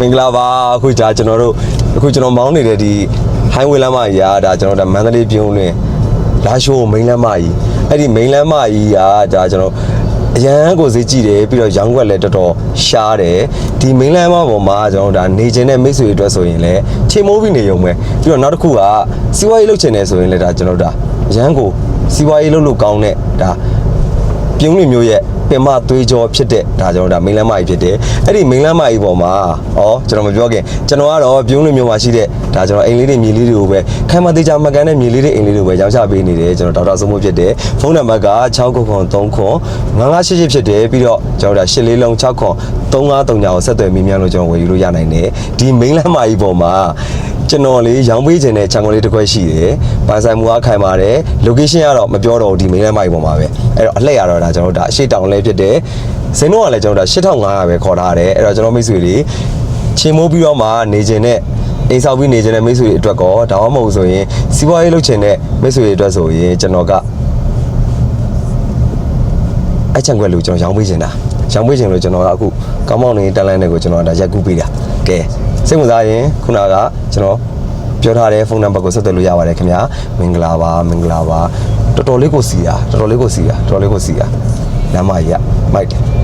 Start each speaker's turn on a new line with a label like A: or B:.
A: မင်္ဂလာပါအခုကြာကျွန်တော်တို့အခုကျွန်တော်မောင်းနေတဲ့ဒီ highway လမ်းမကြီးကဒါကျွန်တော်တို့မန္တလေးပြုံးလွင်လာရှိုးမိန်လမ်းမကြီးအဲ့ဒီမိန်လမ်းမကြီးကဒါကျွန်တော်အရန်ကိုဈေးကြည့်တယ်ပြီးတော့ရောင်းွက်လည်းတော်တော်ရှားတယ်ဒီမိန်လမ်းမပေါ်မှာကျွန်တော်ဒါနေခြင်းနဲ့မိတ်ဆွေအတွက်ဆိုရင်လည်းချိန်မိုးပြီးနေရုံပဲပြီးတော့နောက်တစ်ခုကစီးပွားရေးလုပ်ချင်တယ်ဆိုရင်လည်းဒါကျွန်တော်ဒါအရန်ကိုစီးပွားရေးလုပ်လို့ကောင်းတဲ့ဒါပြုံးလွင်မျိုးရဲ့ ပင်မသွေးကြောဖြစ်တဲ့ဒါကျွန်တော်ဒါမိန်းလမ်းမကြီးဖြစ်တယ်အဲ့ဒီမိန်းလမ်းမကြီးပေါ်မှာဩကျွန်တော်မပြောခင်ကျွန်တော်ကတော့ပြုံးလီမျိုးမှာရှိတဲ့ဒါကျွန်တော်အိမ်လေးတွေမြေလေးတွေကိုပဲခိုင်မသေးချာမှတ်ကန်းတဲ့မြေလေးတွေအိမ်လေးတွေကိုပဲရောင်းချပေးနေတယ်ကျွန်တော်ဒေါက်တာစိုးမိုးဖြစ်တယ်ဖုန်းနံပါတ်က6993ခွန်9988ဖြစ်တယ်ပြီးတော့ကျွန်တော်ဒါ8လေးလုံး6ခွန်3539ကိုဆက်သွယ်မိမြန်လို့ကျွန်တော်ဝယ်ယူလို့ရနိုင်တယ်ဒီမိန်းလမ်းမကြီးပေါ်မှာ ကျွန်တော်လေးရောင်းပေးခြင်းတဲ့ခြံကုန်လေးတစ်ခွက်ရှိတယ်။ပန်ဆိုင်မူအားခိုင်ပါတယ်။ location ကတော့မပြောတော့ဘူးဒီမိန်းလမ်းမကြီးပေါ်မှာပဲ။အဲ့တော့အလှည့်ရတော့ဒါကျွန်တော်တို့ဒါအရှိတောင်လေးဖြစ်တယ်။ဇင်းတော့ကလည်းကျွန်တော်တို့8500ပဲခေါ်ထားတယ်။အဲ့တော့ကျွန်တော်မိတ်ဆွေတွေချင်းမိုးပြီးတော့မှနေခြင်းနဲ့အိမ်ဆောက်ပြီးနေခြင်းတဲ့မိတ်ဆွေတွေအတွက်ကောဒါမှမဟုတ်ဆိုရင်စီးပွားရေးလုပ်ခြင်းတဲ့မိတ်ဆွေတွေအတွက်ဆိုရင်ကျွန်တော်ကအဲ့ချံခွက်လို့ကျွန်တော်ရောင်းပေးနေတာရောင်းပေးခြင်းလို့ကျွန်တော်ကအခုကောင်းမောင်နေတန်လိုင်းတွေကိုကျွန်တော်ဒါရက်ကူးပေးတာကဲ စိတ်ဝင်စားရင်ခုနကကျွန်တော်ပြောထားတဲ့ဖုန်းနံပါတ်ကိုဆက်သွယ်လို့ရပါတယ်ခင်ဗျာမင်္ဂလာပါမင်္ဂလာပါတော်တော်လေးကိုစီတာတော်တော်လေးကိုစီတာတော်တော်လေးကိုစီတာလမ်းမကြီးကမိုက်တယ်